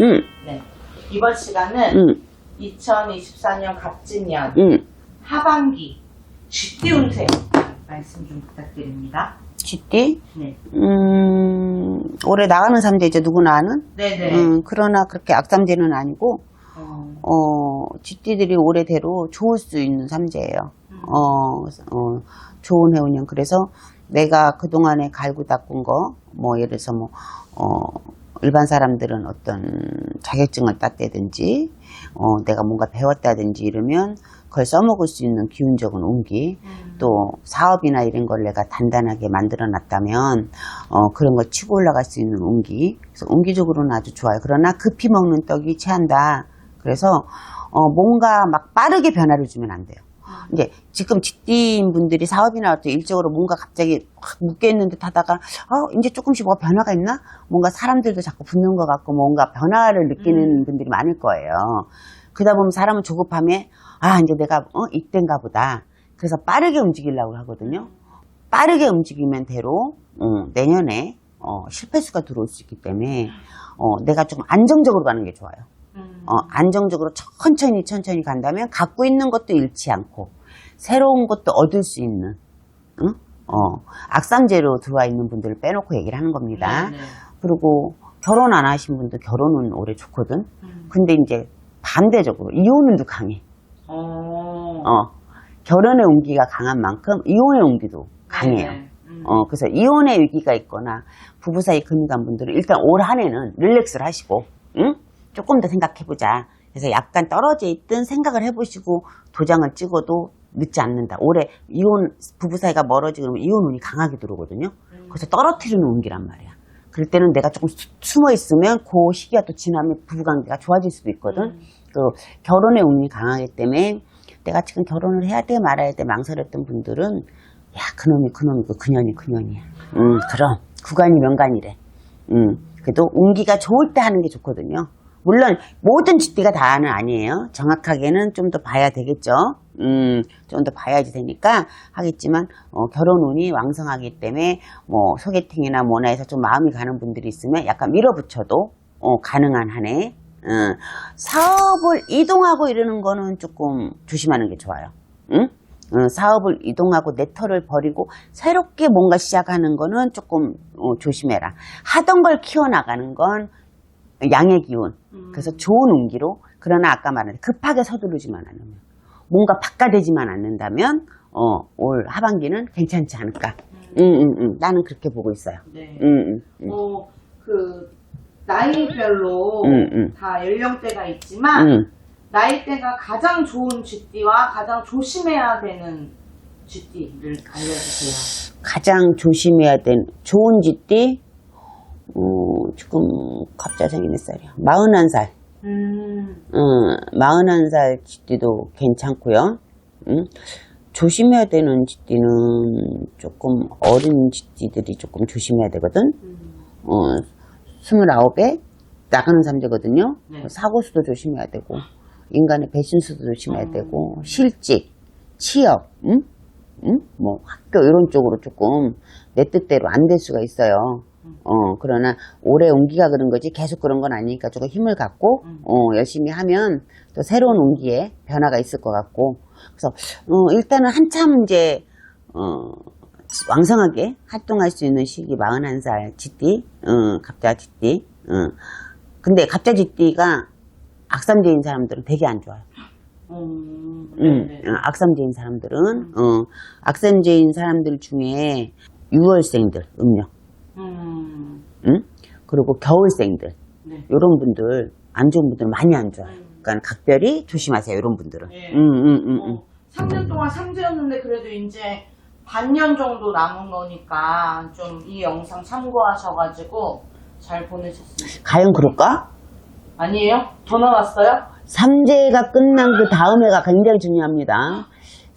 응, 네. 이번 시간은 응, 2024년 갑진년 응. 하반기 쥐띠 운세 말씀 좀 부탁드립니다. 쥐띠? 네. 음, 올해 나가는 삼재 이제 누구나 아는? 네네. 음, 그러나 그렇게 악삼재는 아니고, 어, 어, 쥐띠들이 올해대로 좋을 수 있는 삼재예요. 어, 어, 좋은 해운년. 그래서 내가 그동안에 갈고 닦은 거, 뭐, 예를 들어서 뭐, 어, 일반 사람들은 어떤 자격증을 땄다든지, 어, 내가 뭔가 배웠다든지 이러면 그걸 써먹을 수 있는 기운 적은 운기, 음. 또 사업이나 이런 걸 내가 단단하게 만들어 놨다면, 어, 그런 걸 치고 올라갈 수 있는 운기. 그래서 운기적으로는 아주 좋아요. 그러나 급히 먹는 떡이 체한다. 그래서, 어, 뭔가 막 빠르게 변화를 주면 안 돼요. 이제 지금 쥐띠인 분들이 사업이나 어떤 일적으로 뭔가 갑자기 확 묶여있는 듯 하다가, 어, 이제 조금씩 뭐가 변화가 있나? 뭔가 사람들도 자꾸 붙는 것 같고 뭔가 변화를 느끼는 분들이 많을 거예요. 그러다 보면 사람은 조급함에, 아, 이제 내가, 어, 이때인가 보다. 그래서 빠르게 움직이려고 하거든요. 빠르게 움직이면 대로, 어, 내년에, 어, 실패수가 들어올 수 있기 때문에, 어, 내가 좀 안정적으로 가는 게 좋아요. 음. 어, 안정적으로 천천히 천천히 간다면 갖고 있는 것도 잃지 않고 새로운 것도 얻을 수 있는 응? 어, 악삼재로 들어와 있는 분들을 빼놓고 얘기를 하는 겁니다. 네네. 그리고 결혼 안 하신 분들 결혼은 올해 좋거든. 음. 근데 이제 반대적으로 이혼운도 강해. 어. 어, 결혼의 운기가 강한 만큼 이혼의 운기도 강해요. 네네. 음. 어, 그래서 이혼의 위기가 있거나 부부 사이 금이 간 분들은 일단 올 한 해는 릴렉스를 하시고, 응? 조금 더 생각해보자. 그래서 약간 떨어져 있든 생각을 해보시고 도장을 찍어도 늦지 않는다. 올해 이혼, 부부 사이가 멀어지고 그러면 이혼 운이 강하게 들어오거든요. 음. 그래서 떨어뜨리는 운기란 말이야. 그럴 때는 내가 조금 수- 숨어 있으면 그 시기가 또 지나면 부부 관계가 좋아질 수도 있거든. 음. 그 결혼의 운이 강하기 때문에 내가 지금 결혼을 해야 돼 말아야 돼 망설였던 분들은 야 그놈이 그놈이고 그년이 그년이야. 음 그럼 구간이 명간이래. 음 그래도 운기가 좋을 때 하는 게 좋거든요. 물론 모든 쥐띠가 다는 아니에요. 정확하게는 좀 더 봐야 되겠죠. 음, 좀 더 봐야지 되니까 하겠지만 어, 결혼 운이 왕성하기 때문에 뭐 소개팅이나 뭐나 해서 좀 마음이 가는 분들이 있으면 약간 밀어붙여도 어, 가능한 한 해. 어, 사업을 이동하고 이러는 거는 조금 조심하는 게 좋아요. 응? 어, 사업을 이동하고 내 터를 버리고 새롭게 뭔가 시작하는 거는 조금 어, 조심해라. 하던 걸 키워나가는 건 양의 기운. 음. 그래서 좋은 운기로 그러나 아까 말한 급하게 서두르지만 않으면 뭔가 바꿔대지만 않는다면 어, 올 하반기는 괜찮지 않을까. 음, 음, 음. 나는 그렇게 보고 있어요. 네. 음, 음, 음. 어, 그 나이별로 음, 음. 다 연령대가 있지만 음. 나이대가 가장 좋은 쥐띠와 가장 조심해야 되는 쥐띠를 알려주세요. 가장 조심해야 되는 좋은 쥐띠 어, 지금 갑자기 생긴 몇 살이야? 41살. 음, 어, 41살 쥐띠도 괜찮고요. 음, 조심해야 되는 쥐띠는 조금 어린 쥐띠들이 조금 조심해야 되거든. 음, 어, 29에 나가는 삼재거든요. 네. 사고수도 조심해야 되고, 인간의 배신수도 조심해야 음. 되고, 실직, 취업, 응? 응? 뭐 학교 이런 쪽으로 조금 내 뜻대로 안 될 수가 있어요. 어, 그러나 올해 운기가 그런 거지 계속 그런 건 아니니까 조금 힘을 갖고, 음. 어, 열심히 하면 또 새로운 운기에 변화가 있을 것 같고, 그래서, 어, 일단은 한참 이제, 어, 왕성하게 활동할 수 있는 시기 41살 쥐띠, 어, 갑자 쥐띠, 어. 근데 갑자 쥐띠가 악삼재인 사람들은 되게 안 좋아요. 음, 음, 네네. 어, 악삼재인 사람들은, 어, 악삼재인 사람들 중에 6월생들, 음력, 음, 응? 그리고 겨울생들, 네. 요런 분들, 안 좋은 분들 많이 안 좋아요. 음. 그러니까 각별히 조심하세요, 이런 분들은. 예. 음, 음, 음, 음. 어, 3년 동안 삼재였는데 그래도 이제 반년 정도 남은 거니까 좀 이 영상 참고하셔가지고 잘 보내셨습니다. 과연 그럴까? 아니에요? 더 남았어요? 삼재가 끝난 그 다음 해가 굉장히 중요합니다.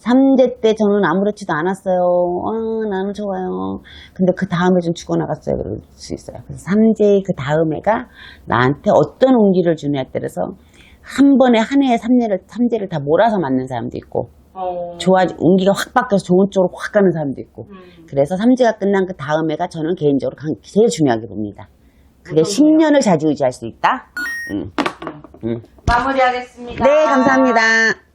삼재 때 저는 아무렇지도 않았어요. 아, 나는 좋아요. 근데 그 다음에 좀 죽어나갔어요. 그럴 수 있어요. 그래서 삼재의 그 다음 해가 나한테 어떤 운기를 주냐에 따라서 한 번에 한 해에 삼재를, 삼재를 다 몰아서 맞는 사람도 있고, 어, 좋아, 운기가 확 바뀌어서 좋은 쪽으로 확 가는 사람도 있고. 음, 그래서 삼재가 끝난 그 다음 해가 저는 개인적으로 강- 제일 중요하게 봅니다. 그게 무슨 10년을 좌지우지할 수 있다? 음. 음. 마무리하겠습니다. 네, 감사합니다.